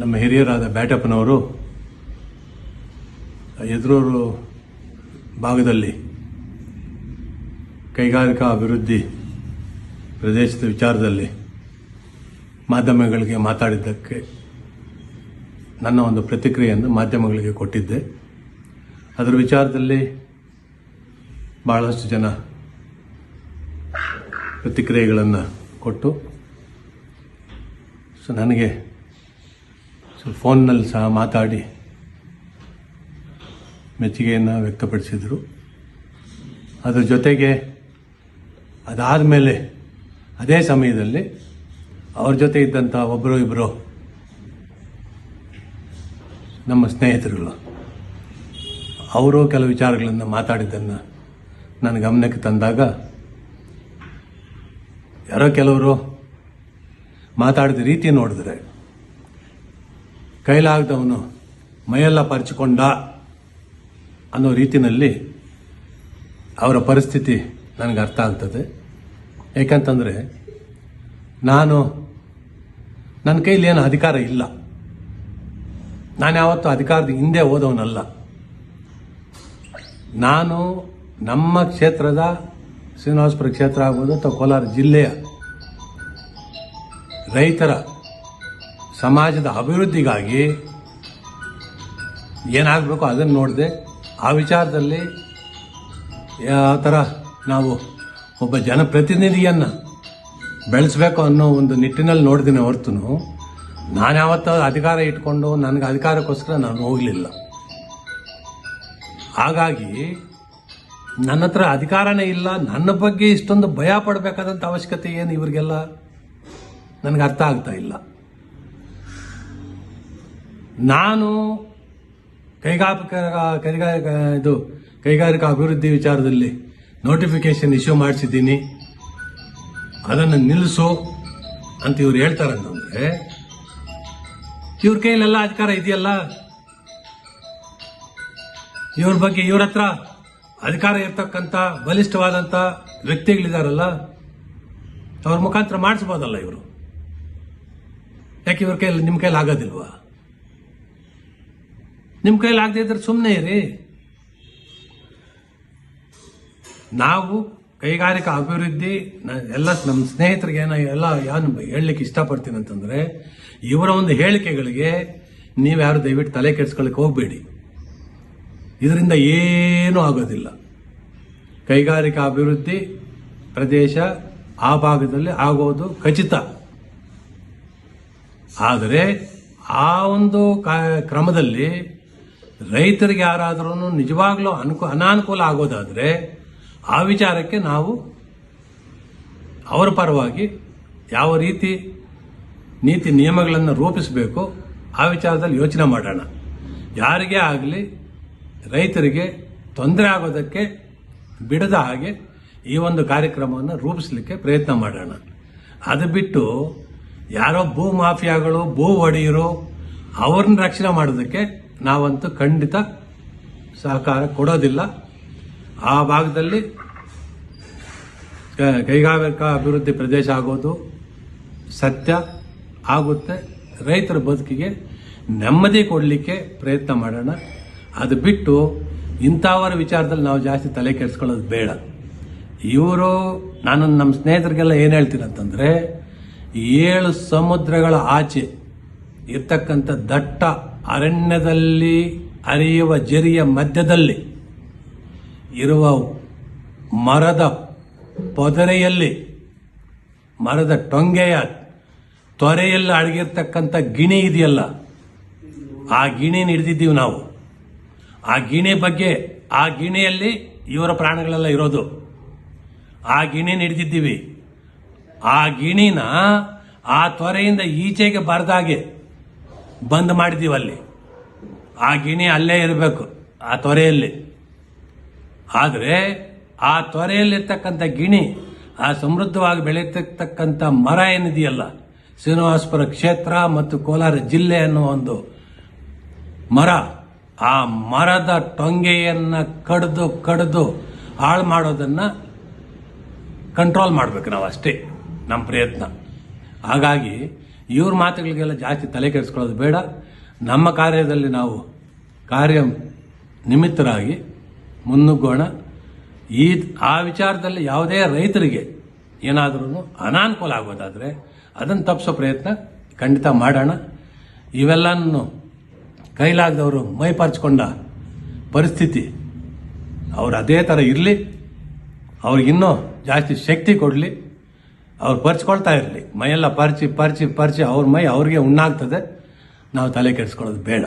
ನಮ್ಮ ಹಿರಿಯರಾದ ಬ್ಯಾಟಪ್ಪನವರು ಎದುರೂರು ಭಾಗದಲ್ಲಿ ಕೈಗಾರಿಕಾ ಅಭಿವೃದ್ಧಿ ಪ್ರದೇಶದ ವಿಚಾರದಲ್ಲಿ ಮಾಧ್ಯಮಗಳಿಗೆ ಮಾತಾಡಿದ್ದಕ್ಕೆ ನನ್ನ ಒಂದು ಪ್ರತಿಕ್ರಿಯೆಯನ್ನು ಮಾಧ್ಯಮಗಳಿಗೆ ಕೊಟ್ಟಿದ್ದೆ. ಅದರ ವಿಚಾರದಲ್ಲಿ ಬಹಳಷ್ಟು ಜನ ಪ್ರತಿಕ್ರಿಯೆಗಳನ್ನು ಕೊಟ್ಟು, ಸೊ ನನಗೆ ಫೋನ್ನಲ್ಲಿ ಸಹ ಮಾತಾಡಿ ಮೆಚ್ಚುಗೆಯನ್ನು ವ್ಯಕ್ತಪಡಿಸಿದರು. ಅದರ ಜೊತೆಗೆ ಅದಾದ ಮೇಲೆ ಅದೇ ಸಮಯದಲ್ಲಿ ಅವ್ರ ಜೊತೆ ಇದ್ದಂಥ ಒಬ್ಬರು ಇಬ್ಬರು ನಮ್ಮ ಸ್ನೇಹಿತರುಗಳು, ಅವರು ಕೆಲವು ವಿಚಾರಗಳನ್ನು ಮಾತಾಡಿದ್ದನ್ನು ನನ್ನ ಗಮನಕ್ಕೆ ತಂದಾಗ ಯಾರೋ ಕೆಲವರು ಮಾತಾಡಿದ ರೀತಿ ನೋಡಿದ್ರೆ ಕೈಲಾಗದವನು ಮೈಯೆಲ್ಲ ಪರಿಚಿಕೊಂಡ ಅನ್ನೋ ರೀತಿಯಲ್ಲಿ ಅವರ ಪರಿಸ್ಥಿತಿ ನನಗೆ ಅರ್ಥ ಆಗ್ತದೆ. ಏಕೆಂತಂದರೆ ನಾನು ನನ್ನ ಕೈಲಿ ಏನು ಅಧಿಕಾರ ಇಲ್ಲ. ನಾನು ಯಾವತ್ತೂ ಅಧಿಕಾರದ ಹಿಂದೆ ಹೋದವನಲ್ಲ. ನಾನು ನಮ್ಮ ಕ್ಷೇತ್ರದ ಶ್ರೀನಿವಾಸಪುರ ಕ್ಷೇತ್ರ ಆಗ್ಬೋದು ಅಥವಾ ಕೋಲಾರ ಜಿಲ್ಲೆಯ ರೈತರ ಸಮಾಜದ ಅಭಿವೃದ್ಧಿಗಾಗಿ ಏನಾಗಬೇಕು ಅದನ್ನು ನೋಡಿದೆ ಆ ವಿಚಾರದಲ್ಲಿ ಯಾವ ಥರ ನಾವು ಒಬ್ಬ ಜನಪ್ರತಿನಿಧಿಯನ್ನು ಬೆಳೆಸಬೇಕು ಅನ್ನೋ ಒಂದು ನಿಟ್ಟಿನಲ್ಲಿ ನೋಡಿದ್ದೀನಿ ಹೊರತು ನಾನು ಯಾವತ್ತೂ ಅಧಿಕಾರ ಇಟ್ಕೊಂಡು ನನಗೆ ಅಧಿಕಾರಕ್ಕೋಸ್ಕರ ನಾನು ಹೋಗಲಿಲ್ಲ. ಹಾಗಾಗಿ ನನ್ನ ಹತ್ರ ಅಧಿಕಾರನೇ ಇಲ್ಲ, ನನ್ನ ಬಗ್ಗೆ ಇಷ್ಟೊಂದು ಭಯ ಪಡಬೇಕಾದಂಥ ಅವಶ್ಯಕತೆ ಏನು ಇವರಿಗೆಲ್ಲ? ನನಗೆ ಅರ್ಥ ಆಗ್ತಾ ಇಲ್ಲ. ನಾನು ಕೈಗಾರಿಕಾ ಕೈಗಾರಿಕಾ, ಇದು ಕೈಗಾರಿಕಾ ಅಭಿವೃದ್ಧಿ ವಿಚಾರದಲ್ಲಿ ನೋಟಿಫಿಕೇಶನ್ ಇಶ್ಯೂ ಮಾಡಿಸಿದ್ದೀನಿ. ಅದನ್ನು ನಿಲ್ಲಿಸು ಅಂತ ಇವ್ರು ಹೇಳ್ತಾರಂತಂದ್ರೆ, ಇವ್ರ ಕೈಲೆಲ್ಲ ಅಧಿಕಾರ ಇದೆಯಲ್ಲ? ಇವ್ರ ಬಗ್ಗೆ ಇವ್ರ ಹತ್ರ ಅಧಿಕಾರ ಇರ್ತಕ್ಕಂಥ ಬಲಿಷ್ಠವಾದಂಥ ವ್ಯಕ್ತಿಗಳಿದಾರಲ್ಲ, ಅವ್ರ ಮುಖಾಂತರ ಮಾಡಿಸ್ಬೋದಲ್ಲ ಇವರು? ಯಾಕೆ ಇವ್ರ ಕೈಲಿ ನಿಮ್ಮ ಕೈಲಿ ಆಗೋದಿಲ್ವಾ? ನಿಮ್ಮ ಕೈಲಿ ಆಗದೆ ಇದ್ರೆ ಸುಮ್ಮನೆ ಇರಿ. ನಾವು ಕೈಗಾರಿಕಾ ಅಭಿವೃದ್ಧಿ ಎಲ್ಲ ನಮ್ಮ ಸ್ನೇಹಿತರಿಗೆ ಏನೋ ಎಲ್ಲ ಏನು ಹೇಳಲಿಕ್ಕೆ ಇಷ್ಟಪಡ್ತೀನಿ ಅಂತಂದರೆ, ಇವರ ಒಂದು ಹೇಳಿಕೆಗಳಿಗೆ ನೀವು ಯಾರು ದಯವಿಟ್ಟು ತಲೆ ಕೆಡಿಸ್ಕೊಳ್ಳಿಕ್ಕೆ ಹೋಗಬೇಡಿ. ಇದರಿಂದ ಏನೂ ಆಗೋದಿಲ್ಲ. ಕೈಗಾರಿಕಾ ಅಭಿವೃದ್ಧಿ ಪ್ರದೇಶ ಆ ಭಾಗದಲ್ಲಿ ಆಗೋದು ಖಚಿತ. ಆದರೆ ಆ ಒಂದು ಕ್ರಮದಲ್ಲಿ ರೈತರಿಗೆ ಯಾರಾದರೂ ನಿಜವಾಗ್ಲೂ ಅನುಕೂ, ಅನಾನುಕೂಲ ಆಗೋದಾದರೆ ಆ ವಿಚಾರಕ್ಕೆ ನಾವು ಅವರ ಪರವಾಗಿ ಯಾವ ರೀತಿ ನೀತಿ ನಿಯಮಗಳನ್ನು ರೂಪಿಸಬೇಕು ಆ ವಿಚಾರದಲ್ಲಿ ಯೋಚನೆ ಮಾಡೋಣ. ಯಾರಿಗೇ ಆಗಲಿ ರೈತರಿಗೆ ತೊಂದರೆ ಆಗೋದಕ್ಕೆ ಬಿಡದ ಹಾಗೆ ಈ ಒಂದು ಕಾರ್ಯಕ್ರಮವನ್ನು ರೂಪಿಸಲಿಕ್ಕೆ ಪ್ರಯತ್ನ ಮಾಡೋಣ. ಅದು ಬಿಟ್ಟು ಯಾರೋ ಭೂ ಮಾಫಿಯಾಗಳು, ಭೂ ಒಡೆಯರು ಅವ್ರನ್ನ ರಕ್ಷಣೆ ಮಾಡೋದಕ್ಕೆ ನಾವಂತೂ ಖಂಡಿತ ಸಹಕಾರ ಕೊಡೋದಿಲ್ಲ. ಆ ಭಾಗದಲ್ಲಿ ಕೈಗಾರಿಕಾ ಅಭಿವೃದ್ಧಿ ಪ್ರದೇಶ ಆಗೋದು ಸತ್ಯ ಆಗುತ್ತೆ. ರೈತರ ಬದುಕಿಗೆ ನೆಮ್ಮದಿ ಕೊಡಲಿಕ್ಕೆ ಪ್ರಯತ್ನ ಮಾಡೋಣ. ಅದು ಬಿಟ್ಟು ಇಂಥವರ ವಿಚಾರದಲ್ಲಿ ನಾವು ಜಾಸ್ತಿ ತಲೆ ಕೆಡಿಸ್ಕೊಳ್ಳೋದು ಬೇಡ. ಇವರು, ನಾನು ನಮ್ಮ ಸ್ನೇಹಿತರಿಗೆಲ್ಲ ಏನು ಹೇಳ್ತೀನಿ ಅಂತಂದರೆ, ಏಳು ಸಮುದ್ರಗಳ ಆಚೆ ಇರ್ತಕ್ಕಂಥ ದಟ್ಟ ಅರಣ್ಯದಲ್ಲಿ ಹರಿಯುವ ಜರಿಯ ಮಧ್ಯದಲ್ಲಿ, ಇರುವ ಮರದ ಪೊದರೆಯಲ್ಲಿ, ಮರದ ಟೊಂಗೆಯ ತೊರೆಯಲ್ಲಿ ಅಡಗಿರ್ತಕ್ಕಂಥ ಗಿಣಿ ಇದೆಯಲ್ಲ, ಆ ಗಿಣಿನ ಹಿಡಿದಿದ್ದೀವಿ ನಾವು. ಆ ಗಿಣಿ ಬಗ್ಗೆ ಆ ಗಿಣಿಯಲ್ಲಿ ಇವರ ಪ್ರಾಣಗಳೆಲ್ಲ ಇರೋದು. ಆ ಗಿಣಿನ ಹಿಡಿದಿದ್ದೀವಿ. ಆ ಗಿಣಿನ ಆ ತೊರೆಯಿಂದ ಈಚೆಗೆ ಬರದಾಗೆ ಬಂದ್ ಮಾಡಿದ್ದೀವಿ ಅಲ್ಲಿ. ಆ ಗಿಣಿ ಅಲ್ಲೇ ಇರಬೇಕು, ಆ ತೊರೆಯಲ್ಲಿ. ಆದರೆ ಆ ತೊರೆಯಲ್ಲಿರ್ತಕ್ಕಂಥ ಗಿಣಿ, ಆ ಸಮೃದ್ಧವಾಗಿ ಬೆಳೆಯತಕ್ಕಂಥ ಮರ ಏನಿದೆಯಲ್ಲ, ಶ್ರೀನಿವಾಸಪುರ ಕ್ಷೇತ್ರ ಮತ್ತು ಕೋಲಾರ ಜಿಲ್ಲೆ ಅನ್ನೋ ಒಂದು ಮರ, ಆ ಮರದ ಟೊಂಗೆಯನ್ನು ಕಡಿದು ಕಡಿದು ಹಾಳು ಮಾಡೋದನ್ನ ಕಂಟ್ರೋಲ್ ಮಾಡ್ಬೇಕು ನಾವು ಅಷ್ಟೇ ನಮ್ಮ ಪ್ರಯತ್ನ. ಹಾಗಾಗಿ ಇವ್ರ ಮಾತುಗಳಿಗೆಲ್ಲ ಜಾಸ್ತಿ ತಲೆ ಕೆಡಿಸ್ಕೊಳ್ಳೋದು ಬೇಡ. ನಮ್ಮ ಕಾರ್ಯದಲ್ಲಿ ನಾವು ಕಾರ್ಯ ನಿಮಿತ್ತರಾಗಿ ಮುನ್ನುಗ್ಗೋಣ. ಈ, ಆ ವಿಚಾರದಲ್ಲಿ ಯಾವುದೇ ರೈತರಿಗೆ ಏನಾದರೂ ಅನಾನುಕೂಲ ಆಗೋದಾದರೆ ಅದನ್ನು ತಪ್ಪಿಸೋ ಪ್ರಯತ್ನ ಖಂಡಿತ ಮಾಡೋಣ. ಇವೆಲ್ಲನೂ ಕೈಲಾಗದವರು ಮೈಪರ್ಚ್ಕೊಂಡ ಪರಿಸ್ಥಿತಿ ಅವ್ರು ಅದೇ ಥರ ಇರಲಿ. ಅವ್ರಿಗಿನ್ನೂ ಜಾಸ್ತಿ ಶಕ್ತಿ ಕೊಡಲಿ. ಅವ್ರು ಪರ್ಚ್ಕೊಳ್ತಾ ಇರಲಿ. ಮೈಯೆಲ್ಲ ಪರ್ಚಿ ಪರ್ಚಿ ಪರ್ಚಿ, ಅವ್ರ ಮೈ ಅವ್ರಿಗೆ ಉಣ್ಣಾಗ್ತದೆ. ನಾವು ತಲೆ ಕೆಡಿಸ್ಕೊಳ್ಳೋದು ಬೇಡ.